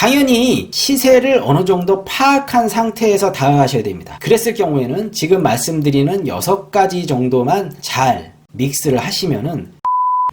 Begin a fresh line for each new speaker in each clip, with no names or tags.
당연히 시세를 어느 정도 파악한 상태에서 다가가셔야 됩니다. 그랬을 경우에는 지금 말씀드리는 6가지 정도만 잘 믹스를 하시면은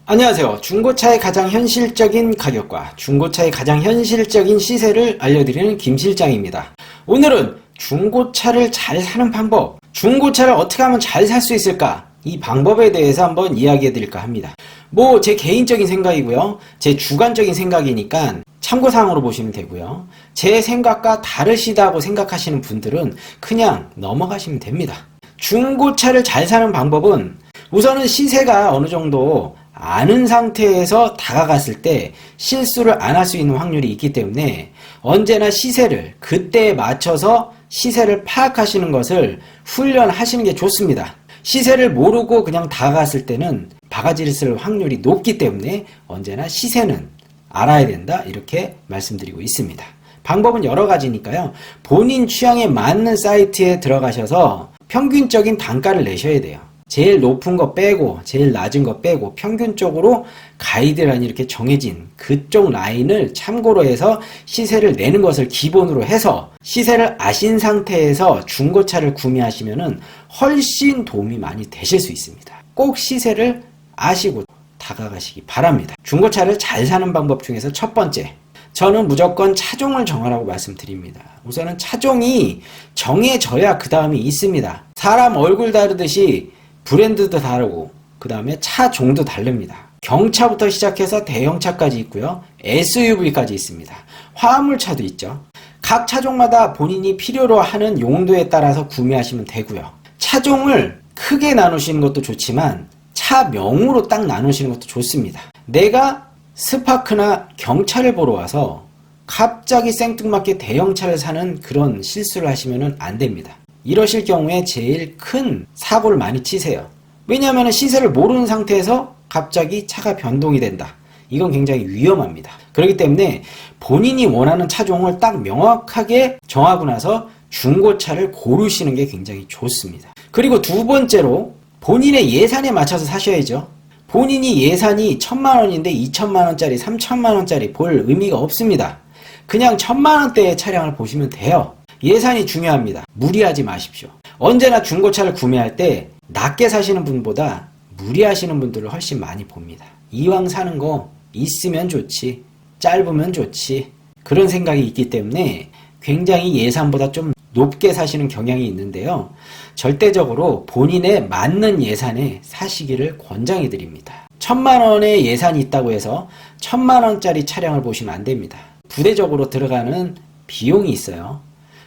안녕하세요. 중고차의 가장 현실적인 가격과 중고차의 가장 현실적인 시세를 알려드리는 김 실장입니다. 오늘은 중고차를 잘 사는 방법, 중고차를 어떻게 하면 잘 살 수 있을까? 이 방법에 대해서 한번 이야기해 드릴까 합니다. 뭐 제 개인적인 생각이고요. 제 주관적인 생각이니까 참고사항으로 보시면 되고요. 제 생각과 다르시다고 생각하시는 분들은 그냥 넘어가시면 됩니다. 중고차를 잘 사는 방법은 우선은 시세가 어느 정도 아는 상태에서 다가갔을 때 실수를 안 할 수 있는 확률이 있기 때문에 언제나 시세를 그때에 맞춰서 시세를 파악하시는 것을 훈련하시는 게 좋습니다. 시세를 모르고 그냥 다가갔을 때는 바가지를 쓸 확률이 높기 때문에 언제나 시세는 알아야 된다 이렇게 말씀드리고 있습니다. 방법은 여러 가지니까요. 본인 취향에 맞는 사이트에 들어가셔서 평균적인 단가를 내셔야 돼요. 제일 높은 거 빼고 제일 낮은 거 빼고 평균적으로 가이드라인이 이렇게 정해진 그쪽 라인을 참고로 해서 시세를 내는 것을 기본으로 해서 시세를 아신 상태에서 중고차를 구매하시면은 훨씬 도움이 많이 되실 수 있습니다. 꼭 시세를 아시고 다가가시기 바랍니다. 중고차를 잘 사는 방법 중에서 첫 번째 저는 무조건 차종을 정하라고 말씀드립니다. 우선은 차종이 정해져야 그 다음이 있습니다. 사람 얼굴 다르듯이 브랜드도 다르고 그 다음에 차종도 다릅니다. 경차부터 시작해서 대형차까지 있고요. SUV까지 있습니다. 화물차도 있죠. 각 차종마다 본인이 필요로 하는 용도에 따라서 구매하시면 되고요. 차종을 크게 나누시는 것도 좋지만 차명으로 딱 나누시는 것도 좋습니다. 내가 스파크나 경차를 보러 와서 갑자기 생뚱맞게 대형차를 사는 그런 실수를 하시면 안 됩니다. 이러실 경우에 제일 큰 사고를 많이 치세요. 왜냐하면 시세를 모르는 상태에서 갑자기 차가 변동이 된다. 이건 굉장히 위험합니다. 그렇기 때문에 본인이 원하는 차종을 딱 명확하게 정하고 나서 중고차를 고르시는 게 굉장히 좋습니다. 그리고 두 번째로 본인의 예산에 맞춰서 사셔야죠. 본인이 예산이 천만 원인데 이천만 원짜리, 삼천만 원짜리 볼 의미가 없습니다. 그냥 천만 원대의 차량을 보시면 돼요. 예산이 중요합니다. 무리하지 마십시오. 언제나 중고차를 구매할 때 낮게 사시는 분보다 무리하시는 분들을 훨씬 많이 봅니다. 이왕 사는 거 있으면 좋지, 짧으면 좋지, 그런 생각이 있기 때문에 굉장히 예산보다 좀 높게 사시는 경향이 있는데요. 절대적으로 본인의 맞는 예산에 사시기를 권장해 드립니다. 천만 원의 예산이 있다고 해서 천만 원짜리 차량을 보시면 안 됩니다. 부대적으로 들어가는 비용이 있어요.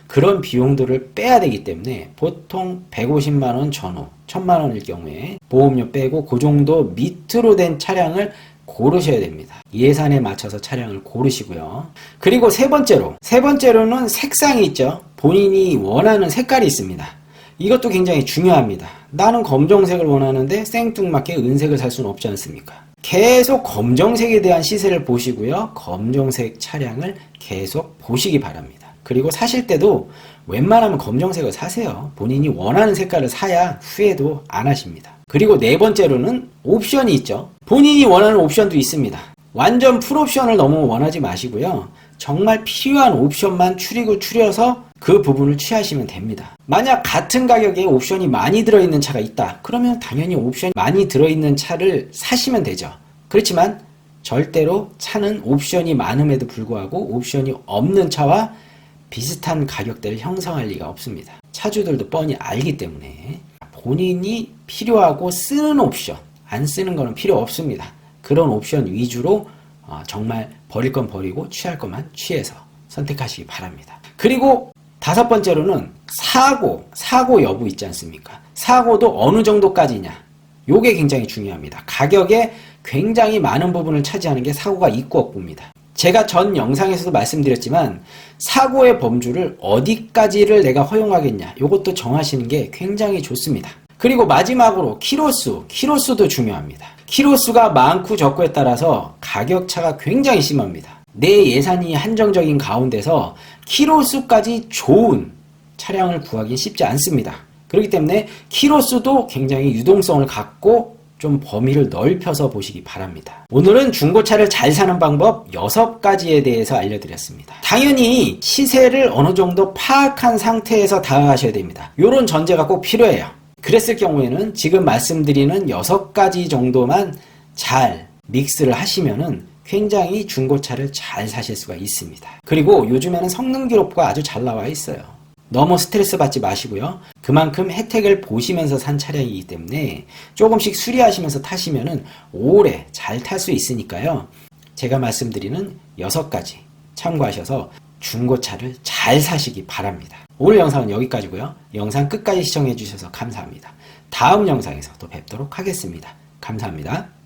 그런 비용들을 빼야 되기 때문에 보통 150만 원 전후, 1000만 원일 경우에 보험료 빼고 그 정도 밑으로 된 차량을 고르셔야 됩니다. 예산에 맞춰서 차량을 고르시고요. 그리고 세 번째로, 세 번째로는 색상이 있죠. 본인이 원하는 색깔이 있습니다. 이것도 굉장히 중요합니다. 나는 검정색을 원하는데 생뚱맞게 은색을 살 수는 없지 않습니까? 계속 검정색에 대한 시세를 보시고요. 검정색 차량을 계속 보시기 바랍니다. 그리고 사실 때도 웬만하면 검정색을 사세요. 본인이 원하는 색깔을 사야 후회도 안 하십니다. 그리고 네 번째로는 옵션이 있죠. 본인이 원하는 옵션도 있습니다. 완전 풀옵션을 너무 원하지 마시고요. 정말 필요한 옵션만 추리고 추려서 그 부분을 취하시면 됩니다. 만약 같은 가격에 옵션이 많이 들어있는 차가 있다. 그러면 당연히 옵션이 많이 들어있는 차를 사시면 되죠. 그렇지만 절대로 차는 옵션이 많음에도 불구하고 옵션이 없는 차와 비슷한 가격대를 형성할 리가 없습니다. 차주들도 뻔히 알기 때문에 본인이 필요하고 쓰는 옵션, 안 쓰는 거는 필요 없습니다. 그런 옵션 위주로 어, 정말 버릴 건 버리고 취할 것만 취해서 선택하시기 바랍니다. 그리고 다섯 번째로는 사고, 사고 여부 있지 않습니까? 사고도 어느 정도까지냐? 요게 굉장히 중요합니다. 가격에 굉장히 많은 부분을 차지하는 게 사고가 있고 없고입니다. 제가 전 영상에서도 말씀드렸지만 사고의 범주를 어디까지를 내가 허용하겠냐 이것도 정하시는 게 굉장히 좋습니다. 그리고 마지막으로 키로수, 키로수도 중요합니다. 키로수가 많고 적고에 따라서 가격 차가 굉장히 심합니다. 내 예산이 한정적인 가운데서 키로수까지 좋은 차량을 구하기 쉽지 않습니다. 그렇기 때문에 키로수도 굉장히 유동성을 갖고 좀 범위를 넓혀서 보시기 바랍니다. 오늘은 중고차를 잘 사는 방법 6가지에 대해서 알려드렸습니다. 당연히 시세를 어느 정도 파악한 상태에서 다가가셔야 됩니다. 이런 전제가 꼭 필요해요. 그랬을 경우에는 지금 말씀드리는 6가지 정도만 잘 믹스를 하시면은 굉장히 중고차를 잘 사실 수가 있습니다. 그리고 요즘에는 성능 기록부가 아주 잘 나와 있어요. 너무 스트레스 받지 마시고요. 그만큼 혜택을 보시면서 산 차량이기 때문에 조금씩 수리하시면서 타시면은 오래 잘 탈 수 있으니까요. 제가 말씀드리는 여섯 가지 참고하셔서 중고차를 잘 사시기 바랍니다. 오늘 영상은 여기까지고요. 영상 끝까지 시청해 주셔서 감사합니다. 다음 영상에서 또 뵙도록 하겠습니다. 감사합니다.